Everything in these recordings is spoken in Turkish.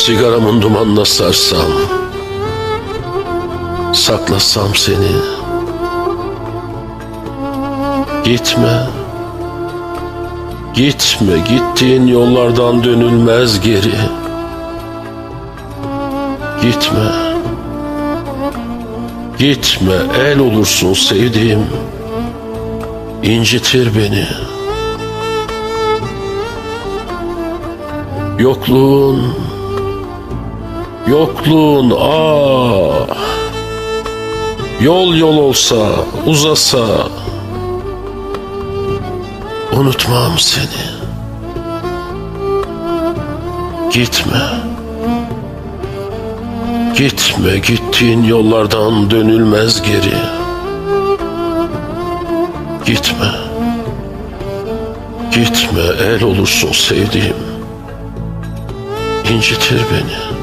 Sigaramın dumanına sarsam Saklasam seni. Gitme Gitme gittiğin yollardan dönülmez geri. Gitme Gitme el olursun sevdiğim. İncitir beni. Yokluğun Yokluğun ah Yol yol olsa uzasa. Unutmam seni. Gitme. Gitme gittiğin yollardan dönülmez geri. Gitme. Gitme el olursun sevdiğim. İncitir beni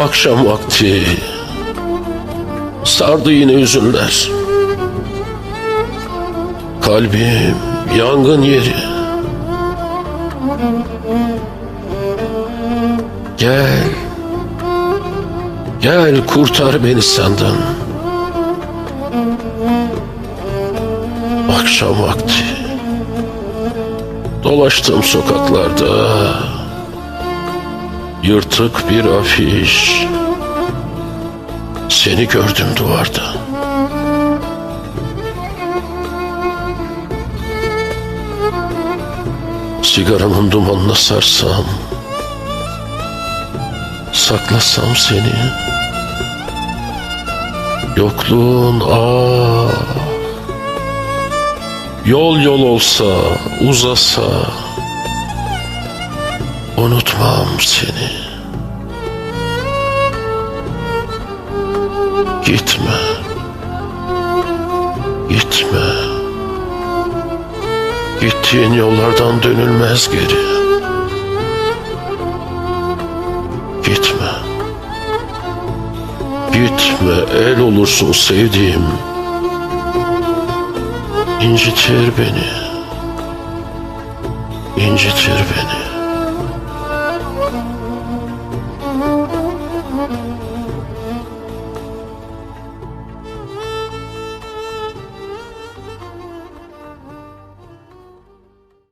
Akşam vakti. Sardı yine üzünler Kalbim yangın yeri. Gel. Gel kurtar beni senden. Akşam vakti. Dolaştım sokaklarda Yırtık bir afiş. Seni gördüm duvarda. Sigaramın dumanına sarsam Saklasam seni Yokluğun ah Yol yol olsa uzasa seni. Gitme. Gitme. Gittiğin yollardan dönülmez geri. Gitme. Gitme. El olursun sevdiğim. İncitir beni. İncitir beni